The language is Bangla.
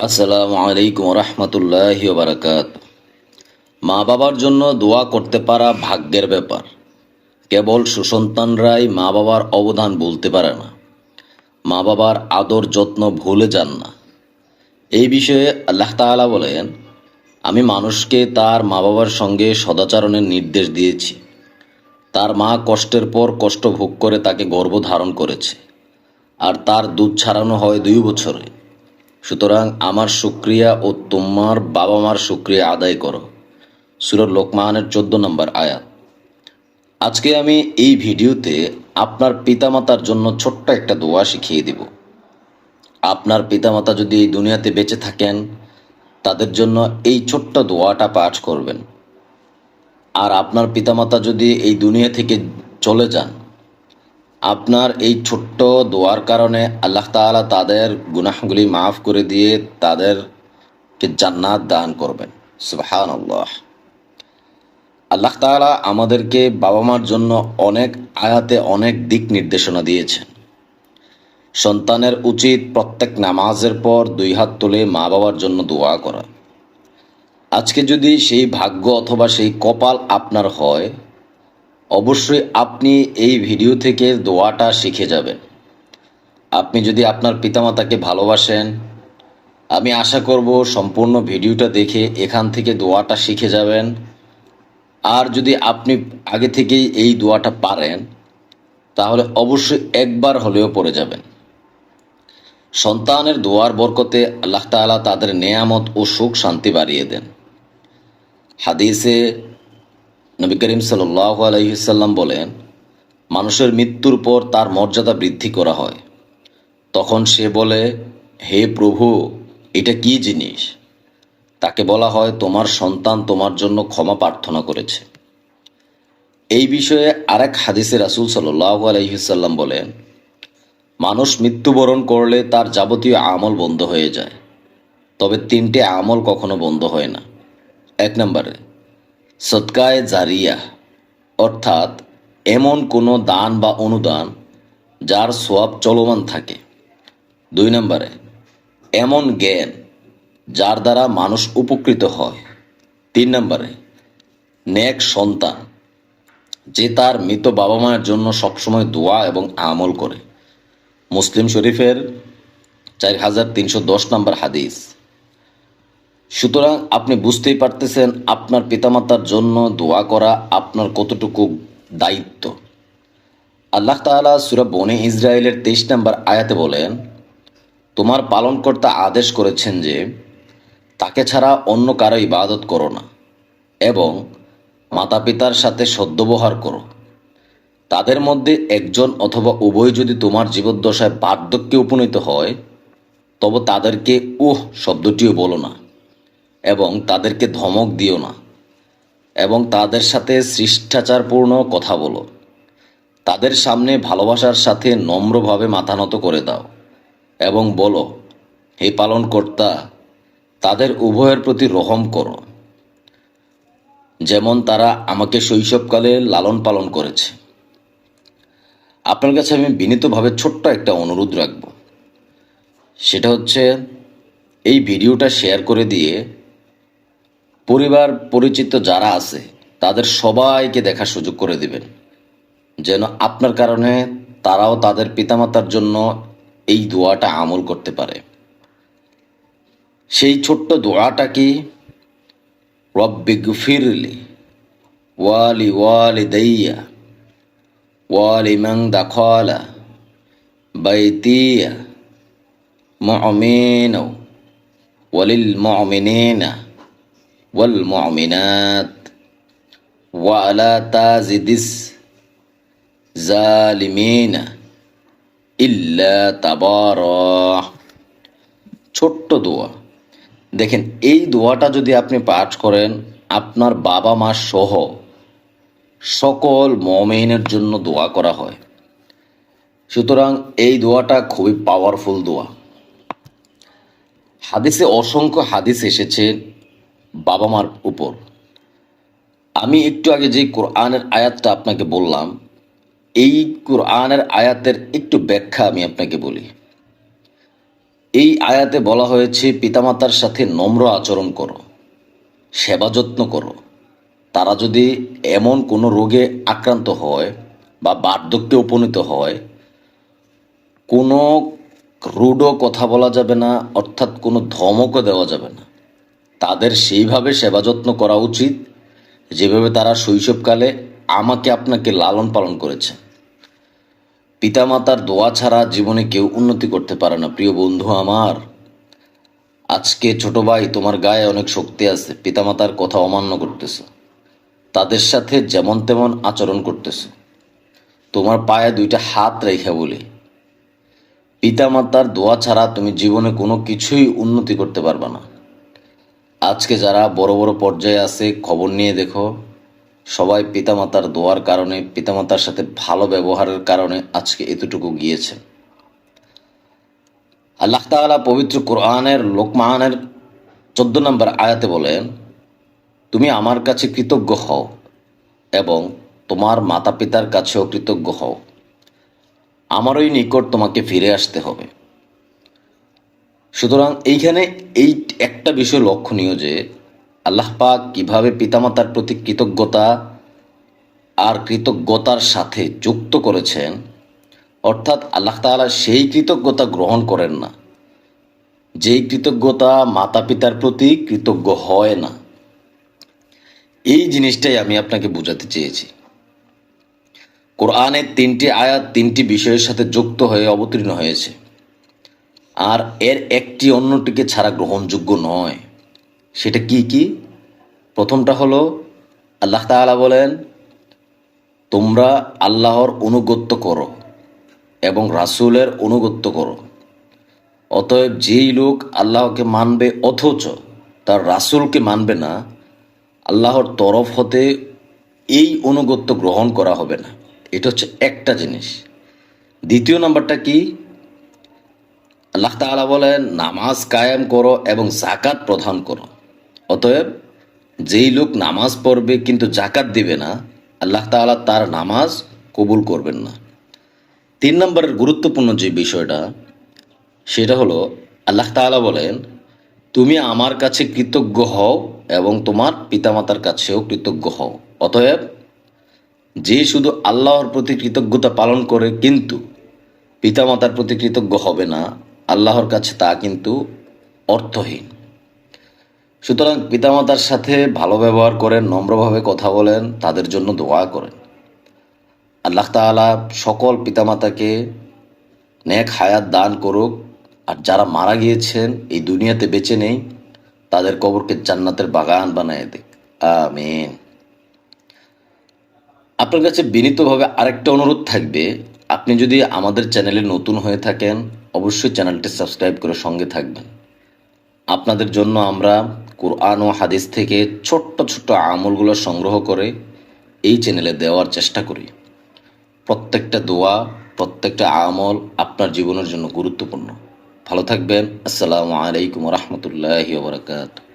আসসালামু আলাইকুম রহমতুল্লাহ বারাকাত মা বাবার জন্য দোয়া করতে পারা ভাগ্যের ব্যাপার। কেবল সুসন্তানরাই মা বাবার অবদান বলতে পারে না। মা বাবার আদর যত্ন ভুলে যান না। এই বিষয়ে আল্লাহ তাআলা বলেন, আমি মানুষকে তার মা বাবার সঙ্গে সদাচরণের নির্দেশ দিয়েছি। তার মা কষ্টের পর কষ্ট ভোগ করে তাকে গর্ভ ধারণ করেছে। আর তার দুধ ছাড়ানো হয় দুই বছরে। সুতরাং আমার শুক্রিয়া ও তোমার বাবা মার শুক্রিয়া আদায় করো। সুরর লোকমানের চোদ্দ নম্বর আয়াত। আজকে আমি এই ভিডিওতে আপনার পিতামাতার জন্য ছোট্ট একটা দোয়া শিখিয়ে দিব। আপনার পিতামাতা যদি এই দুনিয়াতে বেঁচে থাকেন, তাদের জন্য এই ছোট্ট দোয়াটা পাঠ করবেন। আর আপনার পিতামাতা যদি এই দুনিয়া থেকে চলে যান আপনার এই ছোট্ট দোয়ার কারণে আল্লাহ তাআলা তাদের গুনাহগুলি মাফ করে দিয়ে তাদেরকে জান্নাত দান করবেন। সুবহান আল্লাহ আল্লাহ তাআলা আমাদেরকে বাবা মার জন্য অনেক আয়াতে অনেক দিক নির্দেশনা দিয়েছেন। সন্তানের উচিত প্রত্যেক নামাজের পর দুই হাত তুলে মা বাবার জন্য দোয়া করা। আজকে যদি সেই ভাগ্য অথবা সেই কপাল আপনার হয় অবশ্যই আপনি এই ভিডিও থেকে দোয়াটা শিখে যাবেন। আপনি যদি আপনার পিতামাতাকে ভালোবাসেন, আমি আশা করব সম্পূর্ণ ভিডিওটা দেখে এখান থেকে দোয়াটা শিখে যাবেন। আর যদি আপনি আগে থেকেই এই দোয়াটা পারেন, তাহলে অবশ্যই একবার হলেও পড়ে যাবেন। সন্তানের দোয়ার বরকতে আল্লাহ তাআলা তাদের নেয়ামত ও সুখ শান্তি বাড়িয়ে দেন। হাদিসে নবী করিম সাল্লাহ আলহিসাল্লাম বলেন, মানুষের মৃত্যুর পর তার মর্যাদা বৃদ্ধি করা হয়। তখন সে বলে, হে প্রভু, এটা কি জিনিস? তাকে বলা হয় তোমার সন্তান তোমার জন্য ক্ষমা প্রার্থনা করেছে। এই বিষয়ে আরেক হাদিসে রাসুল সাল্লাহ আলহিসাল্লাম বলেন, মানুষ মৃত্যুবরণ করলে তার যাবতীয় আমল বন্ধ হয়ে যায়। তবে তিনটে আমল কখনো বন্ধ হয় না। এক নম্বরে সৎকায় জারিয়া, অর্থাৎ এমন কোনো দান বা অনুদান যার সোয়াব চলমান থাকে। দুই নম্বরে, এমন জ্ঞান যার দ্বারা মানুষ উপকৃত হয়। তিন নম্বরে, নেক সন্তান যে তার মৃত বাবা মায়ের জন্য সবসময় দোয়া এবং আমল করে। মুসলিম শরীফের চার হাজার তিনশো দশ নম্বর হাদিস। সুতরাং আপনি বুঝতেই পারতেছেন আপনার পিতামাতার জন্য দোয়া করা আপনার কতটুকু দায়িত্ব। আল্লাহ তাআলা সুরা বনে ইসরায়েলের তেইশ নম্বর আয়াতে বলেন, তোমার পালনকর্তা আদেশ করেছেন যে, তাকে ছাড়া অন্য কারও ইবাদত করো না এবং মাতা পিতার সাথে সদ্ব্যবহার করো। তাদের মধ্যে একজন অথবা উভয় যদি তোমার জীবদ্দশায় বার্ধক্যে উপনীত হয়, তবে তাদেরকে উহ শব্দটিও বলো না। এবং তাদেরকে ধমক দিও না এবং তাদের সাথে শিষ্টাচারপূর্ণ কথা বলো। তাদের সামনে ভালোবাসার সাথে নম্রভাবে মাথা নত করে দাও এবং বলো, হে পালনকর্তা, তাদের উভয়ের প্রতি রহম করো। যেমন তারা আমাকে শৈশবকালে লালন পালন করেছে। আপনার কাছে আমি বিনীতভাবে ছোট্ট একটা অনুরোধ রাখব। সেটা হচ্ছে, এই ভিডিওটা শেয়ার করে দিয়ে পরিবার পরিচিত যারা আছে, তাদের সবাইকে দেখার সুযোগ করে দিবেন। যেন আপনার কারণে তারাও তাদের পিতামাতার জন্য এই দোয়াটা আমল করতে পারে। সেই ছোট্ট দোয়াটা কি? রব্বি গুফিরলি ওয়ালি ওয়ালি দাইয়া ওয়ালি মাং দাখলা বাইতিয়া মুমিন ওয়ালিল মুমিনিনা والمؤمنات ولا تزد الظالمين إلا تبارا ছোট্ট দোয়া দেখেন এই দোয়াটা যদি আপনি পাঠ করেন আপনার বাবা মা সহ সকল মমেনের জন্য দোয়া করা হয় সুতরাং এই দোয়াটা খুবই পাওয়ারফুল দোয়া হাদিসে অসংখ্য হাদিস এসেছে বাবা মার উপর। আমি একটু আগে যে কোরআনের আয়াতটা আপনাকে বললাম, এই কোরআনের আয়াতের একটু ব্যাখ্যা আমি আপনাকে বলি। এই আয়াতে বলা হয়েছে, পিতামাতার সাথে নম্র আচরণ করো, সেবা যত্ন করো। তারা যদি এমন কোনো রোগে আক্রান্ত হয় বা বার্ধক্যে উপনীত হয়, কোনো রুডও কথা বলা যাবে না, অর্থাৎ কোনো ধমকও দেওয়া যাবে না। তাদের সেইভাবে সেবা যত্ন করা উচিত, যেভাবে তারা শৈশবকালে আমাকে আপনাকে লালন পালন করেছে। পিতামাতার দোয়া ছাড়া জীবনে কেউ উন্নতি করতে পারে না। প্রিয় বন্ধু আমার, আজকে ছোট ভাই, তোমার গায়ে অনেক শক্তি আছে। পিতামাতার কথা অমান্য করতেছো। তাদের সাথে যেমন তেমন আচরণ করতেছো। তোমার পায়ে দুইটা হাত রেখে বলি। পিতামাতার দোয়া ছাড়া তুমি জীবনে কোনো কিছুই উন্নতি করতে পারবে না। আজকে যারা বড় বড় পর্যায়ে আছে, খবর নিয়ে দেখো। সবাই পিতামাতার দোয়ার কারণে, পিতামাতার সাথে ভালো ব্যবহারের কারণে আজকে এতটুকু গিয়েছে। আল্লাহ তাআলা পবিত্র কোরআনের লোকমানের চোদ্দ নম্বর আয়াতে বলেন, তুমি আমার কাছে কৃতজ্ঞ হও এবং তোমার মাতা পিতার কাছেও কৃতজ্ঞ হও। আমারই নিকট তোমাকে ফিরে আসতে হবে। সুতরাং এইখানে এই একটা বিষয় লক্ষণীয় যে আল্লাহ পাক কীভাবে পিতামাতার প্রতি কৃতজ্ঞতা আর কৃতজ্ঞতার সাথে যুক্ত করেছেন, অর্থাৎ আল্লাহ তাআলা সেই কৃতজ্ঞতা গ্রহণ করেন না। যেই কৃতজ্ঞতা মাতা পিতার প্রতি কৃতজ্ঞ হয় না। এই জিনিসটাই আমি আপনাকে বোঝাতে চেয়েছি। কোরআনের তিনটি আয়াত তিনটি বিষয়ের সাথে যুক্ত হয়ে অবতীর্ণ হয়েছে। আর এর একটি অন্যটিকে ছাড়া গ্রহণযোগ্য নয়। সেটা কি কি? প্রথমটা হলো, আল্লাহ তাআলা বলেন, তোমরা আল্লাহর অনুগত্য করো এবং রাসূলের অনুগত্য করো। অতএব যেই লোক আল্লাহকে মানবে অথচ তার রাসূলকে মানবে না, আল্লাহর তরফ হতে এই অনুগত্য গ্রহণ করা হবে না। এটা হচ্ছে একটা জিনিস। দ্বিতীয় নাম্বারটা কি? আল্লাহ তাআলা বলেন, নামাজ কায়েম করো এবং জাকাত প্রদান করো। অতএব, যেই লোক নামাজ পড়বে কিন্তু জাকাত দিবে না, আল্লাহ তাআলা তার নামাজ কবুল করবেন না। তিন নম্বরের গুরুত্বপূর্ণ যে বিষয়টা, সেটা হলো, আল্লাহ তাআলা বলেন, তুমি আমার কাছে কৃতজ্ঞ হও এবং তোমার পিতামাতার কাছেও কৃতজ্ঞ হও। অতএব, যে শুধু আল্লাহর প্রতি কৃতজ্ঞতা পালন করে কিন্তু পিতামাতার প্রতি কৃতজ্ঞ হবে না আল্লাহর কাছে তা কিন্তু অর্থহীন। সুতরাং পিতামাতার সাথে ভালো ব্যবহার করেন, নম্রভাবে কথা বলেন, তাদের জন্য দোয়া করেন। আল্লাহ তাআলা সকল পিতামাতাকে নেক হায়াত দান করুক, আর যারা মারা গিয়েছেন, এই দুনিয়াতে বেঁচে নেই, তাদের কবরকে জান্নাতের বাগান বানায় দিক। আমিন। আপনার কাছে বিনীতভাবে আরেকটা অনুরোধ থাকবে, আপনি যদি আমাদের চ্যানেলে নতুন হয়ে থাকেন অবশ্যই চ্যানেলটি সাবস্ক্রাইব করে সঙ্গে থাকবেন। আপনাদের জন্য আমরা কোরআন ও হাদিস থেকে ছোট্ট ছোট্ট আমলগুলো সংগ্রহ করে এই চ্যানেলে দেওয়ার চেষ্টা করি। প্রত্যেকটা দোয়া, প্রত্যেকটা আমল আপনার জীবনের জন্য গুরুত্বপূর্ণ। ভালো থাকবেন। আসসালামু আলাইকুম রহমতুল্লাহ বারকাত